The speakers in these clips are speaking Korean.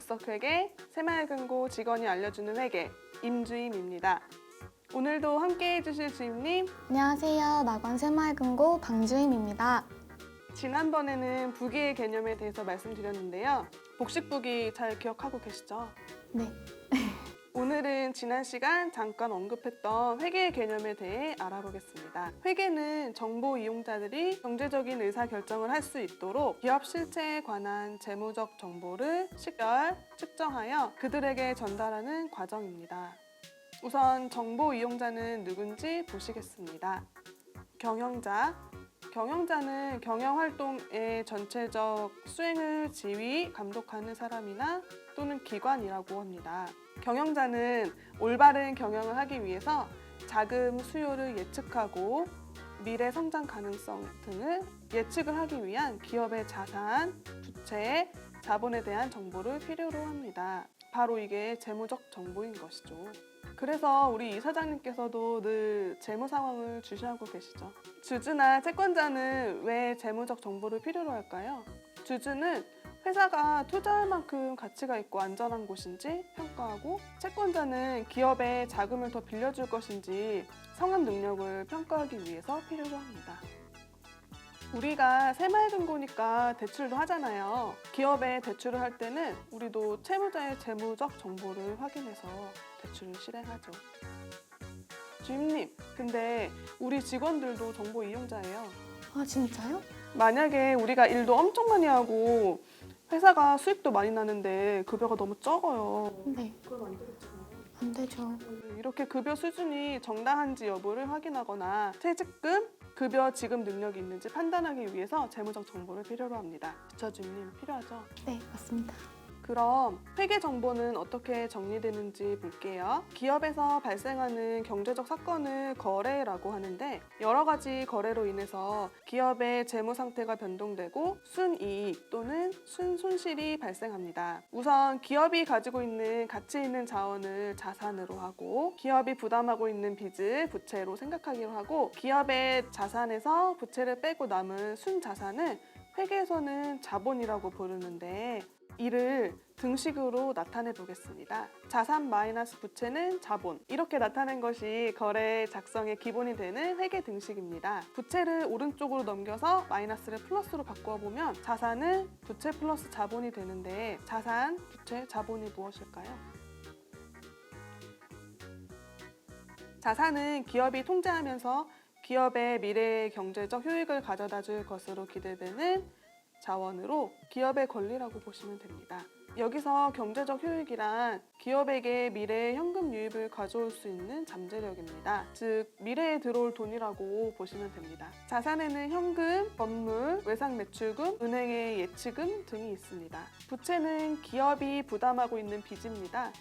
즉석회계 새마을금고 직원이 알려주는 회계 임주임입니다. 오늘도 함께 해주실 주임님 안녕하세요. 낙원 새마을금고 방주임입니다. 지난번에는 부기의 개념에 대해서 말씀드렸는데요. 복식부기 잘 기억하고 계시죠? 네. 오늘은 지난 시간 잠깐 언급했던 회계의 개념에 대해 알아보겠습니다. 회계는 정보 이용자들이 경제적인 의사 결정을 할 수 있도록 기업 실체에 관한 재무적 정보를 식별, 측정하여 그들에게 전달하는 과정입니다. 우선 정보 이용자는 누군지 보시겠습니다. 경영자. 경영자는 경영 활동의 전체적 수행을 지휘, 감독하는 사람이나 또는 기관이라고 합니다. 경영자는 올바른 경영을 하기 위해서 자금 수요를 예측하고 미래 성장 가능성 등을 예측을 하기 위한 기업의 자산, 부채, 자본에 대한 정보를 필요로 합니다. 바로 이게 재무적 정보인 것이죠. 그래서 우리 이사장님께서도 늘 재무 상황을 주시하고 계시죠. 주주나 채권자는 왜 재무적 정보를 필요로 할까요? 주주는 회사가 투자할 만큼 가치가 있고 안전한 곳인지 평가하고 채권자는 기업에 자금을 더 빌려줄 것인지 성함 능력을 평가하기 위해서 필요로 합니다. 우리가 새마을금고니까 대출도 하잖아요. 기업에 대출을 할 때는 우리도 채무자의 재무적 정보를 확인해서 대출을 실행하죠. 주임님, 근데 우리 직원들도 정보 이용자예요. 아 진짜요? 만약에 우리가 일도 엄청 많이 하고 회사가 수입도 많이 나는데 급여가 너무 적어요. 네. 그럼 안 되죠. 이렇게 급여 수준이 정당한지 여부를 확인하거나 퇴직금, 급여 지급 능력이 있는지 판단하기 위해서 재무적 정보를 필요로 합니다. 주처주님 필요하죠? 네 맞습니다. 그럼 회계 정보는 어떻게 정리되는지 볼게요. 기업에서 발생하는 경제적 사건을 거래라고 하는데 여러 가지 거래로 인해서 기업의 재무 상태가 변동되고 순이익 또는 순손실이 발생합니다. 우선 기업이 가지고 있는 가치 있는 자원을 자산으로 하고 기업이 부담하고 있는 빚을 부채로 생각하기로 하고 기업의 자산에서 부채를 빼고 남은 순자산을 회계에서는 자본이라고 부르는데 이를 등식으로 나타내 보겠습니다. 자산 마이너스 부채는 자본. 이렇게 나타낸 것이 거래 작성의 기본이 되는 회계 등식입니다. 부채를 오른쪽으로 넘겨서 마이너스를 플러스로 바꾸어 보면 자산은 부채 플러스 자본이 되는데 자산, 부채, 자본이 무엇일까요? 자산은 기업이 통제하면서 기업의 미래의 경제적 효익을 가져다 줄 것으로 기대되는 자원으로 기업의 권리라고 보시면 됩니다. 여기서 경제적 효익이란 기업에게 미래의 현금 유입을 가져올 수 있는 잠재력입니다. 즉 미래에 들어올 돈이라고 보시면 됩니다. 자산에는 현금, 건물, 외상 매출금, 은행의 예치금 등이 있습니다. 부채는 기업이 부담하고 있는 빚입니다.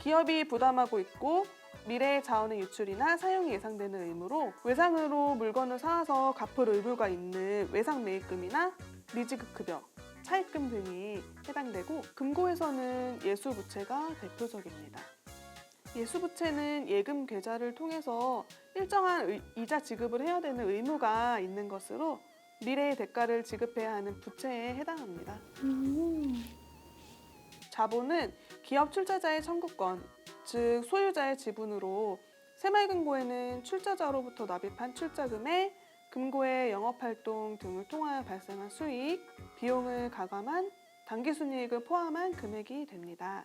기업이 부담하고 있고 미래의 자원의 유출이나 사용이 예상되는 의무로 외상으로 물건을 사와서 갚을 의무가 있는 외상 매입금이나 미지급 급여, 차입금 등이 해당되고 금고에서는 예수부채가 대표적입니다. 예수부채는 예금 계좌를 통해서 일정한 의- 이자 지급을 해야 되는 의무가 있는 것으로 미래의 대가를 지급해야 하는 부채에 해당합니다. 음. 자본은 기업 출자자의 청구권, 즉 소유자의 지분으로 새마을금고에는 출자자로부터 납입한 출자금에 금고의 영업활동 등을 통하여 발생한 수익, 비용을 가감한 당기순이익을 포함한 금액이 됩니다.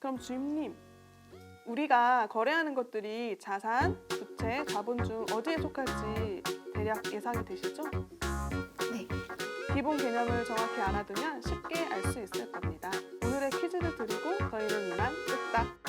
그럼 주임님, 우리가 거래하는 것들이 자산, 부채, 자본 중 어디에 속할지 대략 예상이 되시죠? 네. 기본 개념을 정확히 알아두면 쉽게 알 수 있을 겁니다. 오늘의 퀴즈를 드리고 저희는 이만 끝다.